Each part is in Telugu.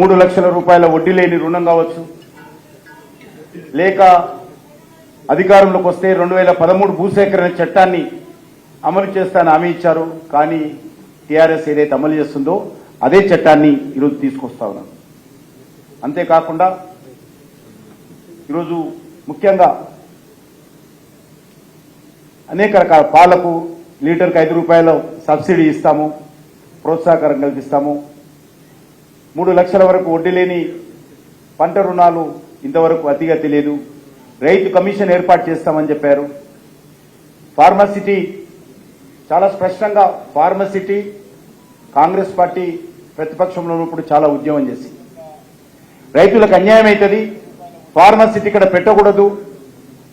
మూడు లక్షల రూపాయల వడ్డీ లేని రుణం కావచ్చు. లేక అధికారంలోకి వస్తే రెండు వేల పదమూడు భూసేకరణ చట్టాన్ని అమలు చేస్తానని హామీ ఇచ్చారు. కానీ టీఆర్ఎస్ ఏదైతే అమలు చేస్తుందో అదే చట్టాన్ని ఈరోజు తీసుకొస్తా ఉన్నాను అంతేకాకుండా ఈరోజు ముఖ్యంగా అనేక రకాల పాలకు లీటర్కి ఐదు రూపాయల సబ్సిడీ ఇస్తాము. ప్రోత్సాహకరం కల్పిస్తాము మూడు లక్షల వరకు వడ్డీ లేని పంట రుణాలు ఇంతవరకు అతిగా తెలియదు. రైతు కమిషన్ ఏర్పాటు చేస్తామని చెప్పారు. ఫార్మసిటీ చాలా స్పష్టంగా ఫార్మసిటీ కాంగ్రెస్ పార్టీ ప్రతిపక్షంలో ఉన్నప్పుడు చాలా ఉద్యమం చేసింది. రైతులకు అన్యాయం అవుతుంది. ఫార్మసిటీ ఇక్కడ పెట్టకూడదు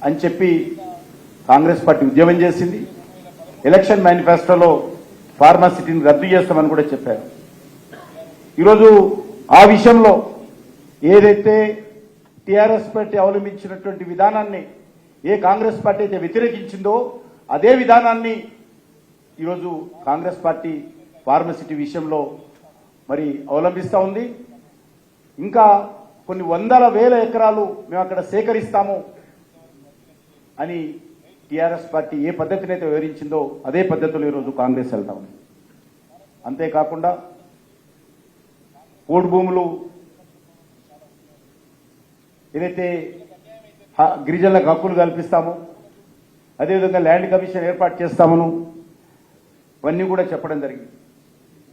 అని చెప్పి కాంగ్రెస్ పార్టీ ఉద్యమం చేసింది. ఎలక్షన్ మేనిఫెస్టోలో ఫార్మసిటీని రద్దు చేస్తామని కూడా చెప్పారు. ఈరోజు ఆ విషయంలో ఏదైతే టీఆర్ఎస్ పార్టీ అవలంబించినటువంటి విధానాన్ని ఏ కాంగ్రెస్ పార్టీ అయితే వ్యతిరేకించిందో అదే విధానాన్ని ఈరోజు కాంగ్రెస్ పార్టీ ఫార్మసిటీ విషయంలో మరి అవలంబిస్తూ ఉంది. ఇంకా కొన్ని వందల వేల ఎకరాలు మేము అక్కడ సేకరిస్తాము అని టీఆర్ఎస్ పార్టీ ఏ పద్ధతినైతే వివరించిందో అదే పద్ధతిలో ఈరోజు కాంగ్రెస్ వెళ్తా ఉంది. అంతేకాకుండా పోడు భూములు ఏదైతే గిరిజనులకు హక్కులు కల్పిస్తామో అదేవిధంగా ల్యాండ్ కమిషన్ ఏర్పాటు చేస్తామను ఇవన్నీ కూడా చెప్పడం జరిగింది.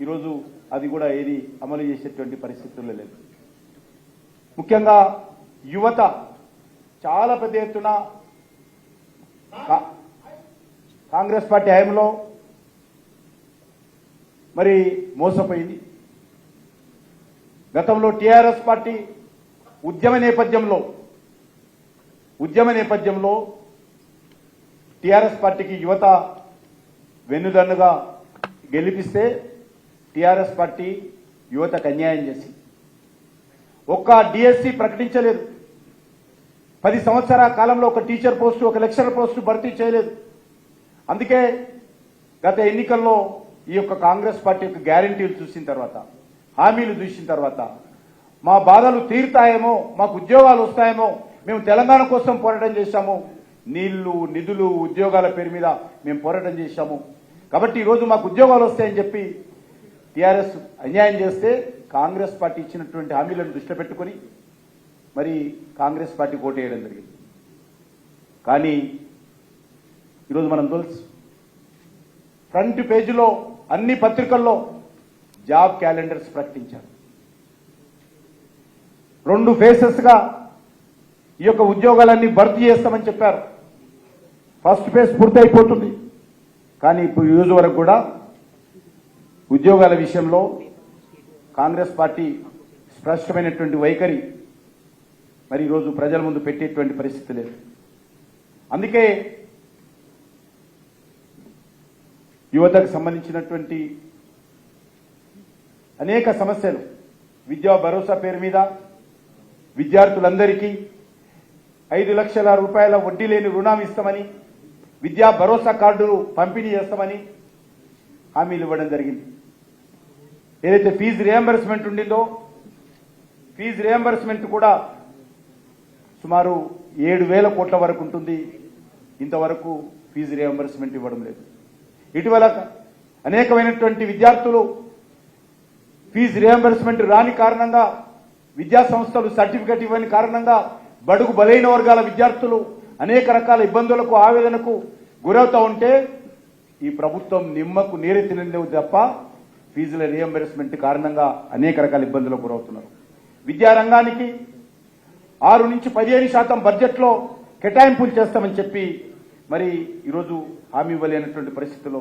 ఈరోజు అది కూడా ఏది అమలు చేసేటువంటి పరిస్థితుల్లో లేదు. ముఖ్యంగా యువత చాలా పెద్ద ఎత్తున కాంగ్రెస్ పార్టీ హయాంలో మరి మోసపోయింది. గతంలో టీఆర్ఎస్ పార్టీ ఉద్యమ నేపథ్యంలో ఉద్యమ నేపథ్యంలో టీఆర్ఎస్ పార్టీకి యువత వెన్నుదన్నుగా గెలిపిస్తే టీఆర్ఎస్ పార్టీ యువతకు అన్యాయం చేసి ఒక్క డిఎస్సి ప్రకటించలేదు. పది సంవత్సరాల కాలంలో ఒక టీచర్ పోస్టు ఒక లెక్చరర్ పోస్టు భర్తీ చేయలేదు. అందుకే గత ఎన్నికల్లో ఈ యొక్క కాంగ్రెస్ పార్టీ యొక్క గ్యారంటీలు చూసిన తర్వాత హామీలు చూసిన తర్వాత మా బాధలు తీరుతాయేమో మాకు ఉద్యోగాలు వస్తాయేమో మేము తెలంగాణ కోసం పోరాటం చేశాము నీళ్ళు నిధులు ఉద్యోగాల పేరు మీద మేము పోరాటం చేశాము. కాబట్టి ఈరోజు మాకు ఉద్యోగాలు వస్తాయని చెప్పి టీఆర్ఎస్ అన్యాయం చేస్తే కాంగ్రెస్ పార్టీ ఇచ్చినటువంటి హామీలను దృష్టిలో పెట్టుకొని మరి కాంగ్రెస్ పార్టీ ఓటు వేయడం జరిగింది. కానీ ఈరోజు మనం తెలుసు ఫ్రంట్ పేజీలో అన్ని పత్రికల్లో జాబ్ క్యాలెండర్స్ ప్రకటించారు. రెండు ఫేసెస్గా ఈ యొక్క ఉద్యోగాలన్నీ భర్తీ చేస్తామని చెప్పారు. ఫస్ట్ ఫేజ్ పూర్తి అయిపోతుంది కానీ ఇప్పుడు ఈరోజు వరకు కూడా ఉద్యోగాల విషయంలో కాంగ్రెస్ పార్టీ స్పష్టమైనటువంటి వైఖరి. మరి ఈరోజు ప్రజల ముందు పెట్టేటువంటి పరిస్థితి లేదు. అందుకే యువతకు సంబంధించినటువంటి అనేక సమస్యలు. విద్యా భరోసా పేరు మీద విద్యార్థులందరికీ ఐదు లక్షల రూపాయల వడ్డీ లేని రుణం ఇస్తామని విద్యా భరోసా కార్డులు పంపిణీ చేస్తామని హామీలు ఇవ్వడం జరిగింది. ఏదైతే ఫీజు రియంబర్స్మెంట్ ఉండిందో ఫీజు రియంబర్స్మెంట్ కూడా సుమారు ఏడు వేల కోట్ల వరకు ఉంటుంది. ఇంతవరకు ఫీజు రియంబర్స్మెంట్ ఇవ్వడం లేదు. ఇటీవల అనేకమైనటువంటి విద్యార్థులు ఫీజు రియంబర్స్మెంట్ రాని కారణంగా విద్యా సంస్థలు సర్టిఫికెట్ ఇవ్వని కారణంగా బడుగు బలైన వర్గాల విద్యార్థులు అనేక రకాల ఇబ్బందులకు ఆవేదనకు గురవుతా ఉంటే ఈ ప్రభుత్వం నిమ్మకు నీరెత్తినందేవు తప్ప ఫీజుల రియంబర్స్మెంట్ కారణంగా అనేక రకాల ఇబ్బందులకు గురవుతున్నారు. విద్యారంగానికి ఆరు నుంచి పదిహేను శాతం బడ్జెట్లో కేటాయింపులు చేస్తామని చెప్పి మరి ఈరోజు హామీ ఇవ్వలేనటువంటి పరిస్థితుల్లో